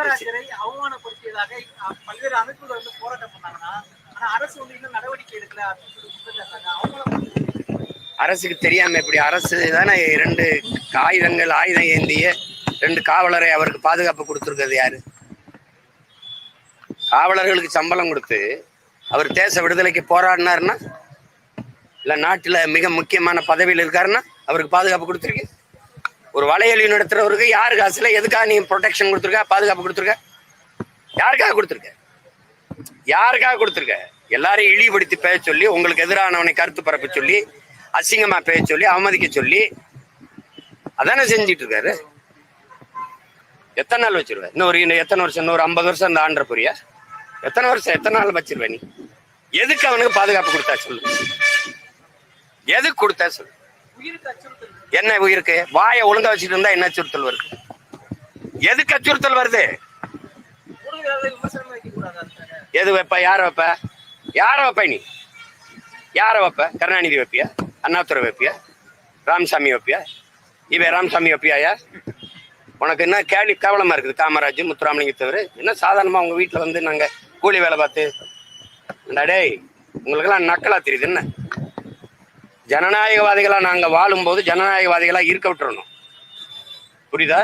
காமராஜரை அவமானப்படுத்தியதாக பல்வேறு அமைப்புகள் வந்து போராட்டம் பண்ணாங்கன்னா ஆனா அரசு வந்து இன்னும் நடவடிக்கை எடுக்கல அரசுக்கு தெரியாம இப்படி அரசு தானே இரண்டு ஆயுதங்கள் ஆயுதம் ஏந்திய ரெண்டு காவலரை அவருக்கு பாதுகாப்பு கொடுத்துருக்கிறது யாரு? காவலர்களுக்கு சம்பளம் கொடுத்து அவர் தேச விடுதலைக்கு போராடினாருன்னா இல்ல நாட்டுல மிக முக்கியமான பதவியில் இருக்காருன்னா அவருக்கு பாதுகாப்பு கொடுத்துருக்கு ஒரு வலையொலி நடத்துறவருக்கு யாரு காசுல எதுக்காக நீ ப்ரொடெக்ஷன் கொடுத்துருக்க பாதுகாப்பு கொடுத்துருக்க? யாருக்காக கொடுத்துருக்க? யாருக்காக கொடுத்துருக்க? எல்லாரையும் இழிவுபடுத்தி பேச சொல்லி உங்களுக்கு எதிரானவனை கருத்து பரப்ப சொல்லி அசிங்கமா பேச சொல்லி அவமதிக்க சொல்லி அதானே செஞ்சிட்டு இருக்காரு? எத்தனை நாள் வச்சிருவ? இன்னொரு இன்னும் எத்தனை வருஷம்? இன்னொரு ஐம்பது வருஷம் இந்த ஆண்டர் புரியா எத்தனை வருஷம்? எத்தனை நாள் வச்சிருவ நீ? எதுக்கு அவனுக்கு பாதுகாப்பு கொடுத்தா சொல்லு? எதுக்கு கொடுத்தா சொல்லு? என்ன உயிருக்கு? வாயை ஒழுங்கா வச்சுட்டு இருந்தா என்ன அச்சுறுத்தல் வருது? எதுக்கு அச்சுறுத்தல் வருது? எது வைப்ப? யார வைப்ப? யார வைப்ப நீ? யார வைப்ப? கருணாநிதி வைப்பியா? அண்ணாதுரை வைப்பியா? ராமசாமி வைப்பியா? இவன் ராமசாமி வைப்பியாயா உனக்கு என்ன கேள்வி கேவலமா இருக்குது காமராஜ் முத்துராமலிங்க தவிர? என்ன சாதாரணமா உங்க வீட்டுல வந்து நாங்க கூலி வேலை பார்த்து? டேய் உங்களுக்கெல்லாம் நக்கலா தெரியுது என்ன? ஜனநாயகவாதிகளாக நாங்கள் வாழும்போது ஜனநாயகவாதிகளாக இருக்க விட்டுறணும். புரியுதா?